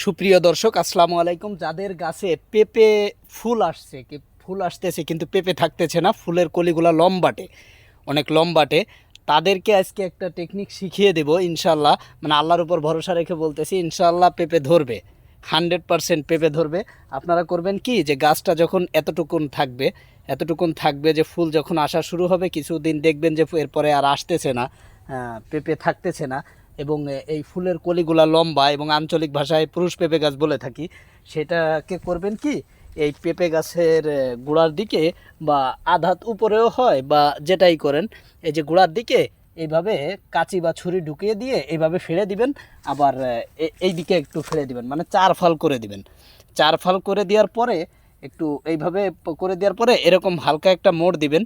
সুপ্রিয় দর্শক, আসসালামু আলাইকুম। যাদের গাছে পেঁপে ফুল আসছে, কি ফুল আসতেছে কিন্তু পেঁপে থাকতেছে না, ফুলের কলিগুলা লম্বাটে, অনেক লম্বাটে, তাদেরকে আজকে একটা টেকনিক শিখিয়ে দেব ইনশাল্লাহ মানে আল্লাহর উপর ভরসা রেখে বলতেছি ইনশাল্লাহ পেঁপে ধরবে, হান্ড্রেড পারসেন্ট পেঁপে ধরবে। আপনারা করবেন কি, যে গাছটা যখন এতটুকুন থাকবে এতটুকুন থাকবে যে ফুল যখন আসা শুরু হবে, কিছুদিন দেখবেন যে এরপরে আর আসতেছে না পেঁপে থাকতেছে না। এবং এই ফুলের কলিগুলা লম্বা এবং আঞ্চলিক ভাষায় পুরুষ পেঁপে গাছ বলে থাকি, সেটাকে করবেন কি, এই পেঁপে গাছের গোড়ার দিকে বা আধাত উপরেও হয় বা যেটাই করেন, এই যে গোড়ার দিকে এইভাবে কাঁচি বা ছুরি ঢুকিয়ে দিয়ে এইভাবে ফেলে দিবেন, আবার এই দিকে একটু ফেলে দিবেন মানে চার ফাল করে দিবেন। চার ফাল করে দেওয়ার পরে একটু এইভাবে করে দেওয়ার পরে এরকম হালকা একটা মোড় দিবেন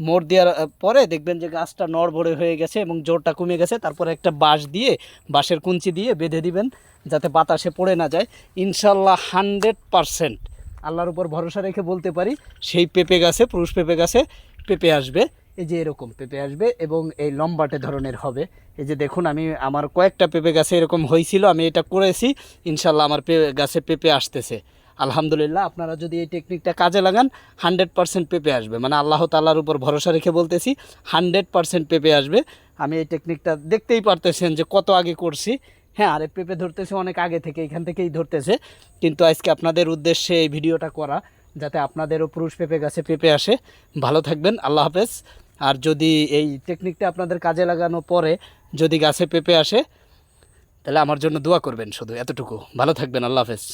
মোড় দেওয়ার পরে দেখবেন যে গাছটা নড়বড়ে হয়ে গেছে এবং জোরটা কমে গেছে। তারপরে একটা বাঁশ দিয়ে, বাঁশের কুঞ্চি দিয়ে বেঁধে দিবেন যাতে বাতাসে পড়ে না যায়। ইনশাল্লাহ হানড্রেড পারসেন্ট আল্লাহর উপর ভরসা রেখে বলতে পারি, সেই পেঁপে গাছে, পুরুষ পেঁপে গাছে পেঁপে আসবে। এই যে এরকম পেঁপে আসবে এবং এই লম্বাটে ধরনের হবে। এই যে দেখুন, আমি আমার কয়েকটা পেঁপে গাছে এরকম হয়েছিল আমি এটা করেছি। ইনশাল্লাহ আমার গাছে পেঁপে আসতেছে। আলহামদুলিল্লাহ, আপনারা যদি এই টেকনিকটা কাজে লাগান হান্ড্রেড পারসেন্ট পেঁপে আসবে। মানে আল্লাহ তাল্লাহর উপর ভরসা রেখে বলতেছি হান্ড্রেড পারসেন্ট পেঁপে আসবে। আমি এই টেকনিকটা দেখতেই পারতেছেন যে কত আগে করছি। হ্যাঁ আরে পেঁপে ধরতেছে অনেক আগে থেকে, এখান থেকেই ধরতেছে। কিন্তু আজকে আপনাদের উদ্দেশ্যে এই ভিডিওটা করা, যাতে আপনাদেরও পুরুষ পেঁপে গাছে পেঁপে আসে। ভালো থাকবেন, আল্লাহ হাফেজ। আর যদি এই টেকনিকটা আপনাদের কাজে লাগানো পরে যদি গাছে পেঁপে আসে, তাহলে আমার জন্য দোয়া করবেন শুধু, এতটুকু। ভালো থাকবেন, আল্লাহ হাফেজ।